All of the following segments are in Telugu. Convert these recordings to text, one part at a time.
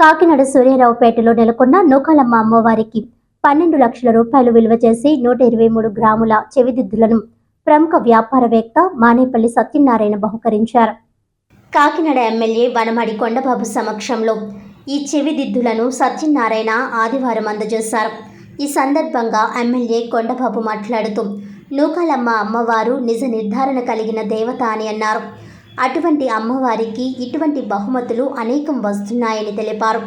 కాకినాడ సూర్యారావుపేటలో నెలకొన్న నూకాలమ్మ అమ్మవారికి పన్నెండు లక్షల రూపాయలు విలువ చేసి నూట ఇరవై మూడు గ్రాముల చెవిదిద్దులను ప్రముఖ వ్యాపారవేత్త మానేపల్లి సత్యనారాయణ బహుకరించారు. కాకినాడ ఎమ్మెల్యే వనమడి కొండబాబు సమక్షంలో ఈ చెవిదిద్దులను సత్యనారాయణ ఆదివారం అందజేశారు. ఈ సందర్భంగా ఎమ్మెల్యే కొండబాబు మాట్లాడుతూ నూకాలమ్మ అమ్మవారు నిజ నిర్ధారణ కలిగిన దేవత అని అన్నారు. అటువంటి అమ్మవారికి ఇటువంటి బహుమతులు అనేకం వస్తున్నాయని తెలిపారు.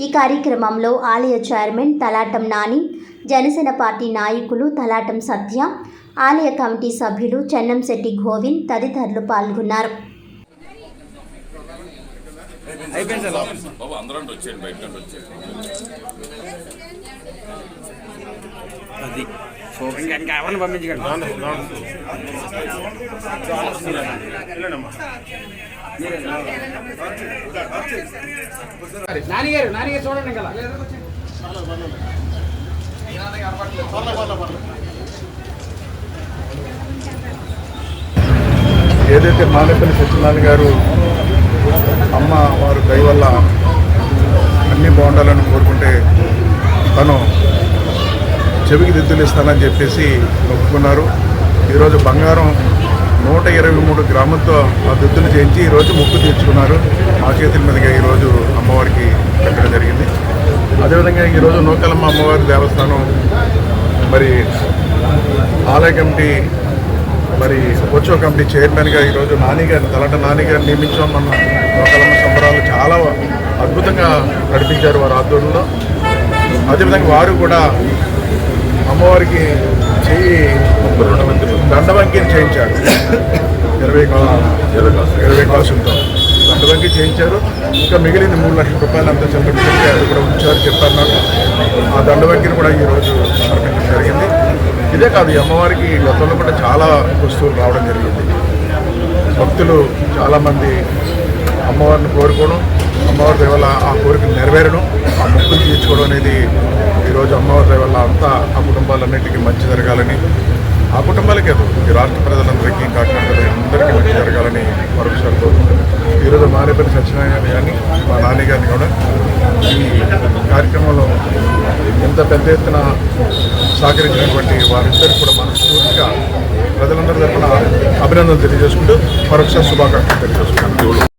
ఈ కార్యక్రమంలో ఆలయ చైర్మన్ తలాటం నాని జనసేన పార్టీ నాయకులు తలాటం సత్య ఆలయ కమిటీ సభ్యులు చెన్నంశెట్టి గోవింద్ తదితరులు పాల్గొన్నారు. అయిపోయింది సార్. బాబు అందరూ వచ్చేయండి బయట వచ్చేయండి. అది సూపర్ ఇంకా ఎవరిని పంపించకండి. నానిగారు నానిగారు చూడండి కదా ఏదైతే మానేపల్లి సత్యనారాయణ గారు అమ్మ వారు దయ వల్ల అన్ని బాగుండాలని కోరుకుంటే తను చెవికి దిద్దులు ఇస్తానని చెప్పేసి ఒప్పుకున్నారు ఈరోజు బంగారం నూట ఇరవై మూడు గ్రాములతో ఆ దిద్దులు చేయించి ఈరోజు ముక్కు తీర్చుకున్నారు. మా చేతుల మీదుగా ఈరోజు అమ్మవారికి పెట్టడం జరిగింది. అదేవిధంగా ఈరోజు నూకలమ్మ అమ్మవారి దేవస్థానం మరి ఆలయ కమిటీ మరి వచ్చో కమిటీ చైర్మన్గా ఈరోజు నాని గారిని తలంట నాని గారిని నియమించాం మన నూకలమ్మ సంబరాలు చాలా అద్భుతంగా నడిపించారు వారి ఆధ్వర్యంలో. అదేవిధంగా వారు కూడా అమ్మవారికి చేయి దండవంకిని చేయించారు. ఇరవై ఇరవై కాసులతో దండవంకి చేయించారు. ఇంకా మిగిలిన మూడు లక్షల రూపాయలు అంతా చెల్లించి అది కూడా ఉంచారు చెప్పారు నాకు. ఆ దండవంకిని కూడా ఈరోజు సమర్పించడం జరిగింది. ఇదే కాదు అమ్మవారికి గతంలో కూడా చాలా వస్తువులు రావడం జరిగింది. భక్తులు చాలామంది అమ్మవారిని కోరుకోవడం అమ్మవారి దయ వల్ల ఆ కోరిక నెరవేరడం ఆ మొక్కులు తీర్చుకోవడం అనేది ఈరోజు అమ్మవారి దయ వల్ల అంతా ఆ కుటుంబాలన్నింటికీ మంచి జరగాలని ఆ కుటుంబాలకే కాదు ఈ రాష్ట్ర ప్రజలందరికీ కాకినాడ అందరికీ మంచి జరగాలని మరొకసారి కోరుకుంటున్నాను. ఈరోజు మారేపల్లి సత్యనారాయణ గారిని మా నాని గారిని కూడా ఈ కార్యక్రమంలో ఎంత పెద్ద ఎత్తున సహకరించినటువంటి వారిద్దరికి కూడా మనస్ఫూర్తిగా ప్రజలందరి తరఫున అభినందనలు తెలియజేసుకుంటూ మరొకసారి శుభాకాంక్షలు తెలియజేసుకుంటాను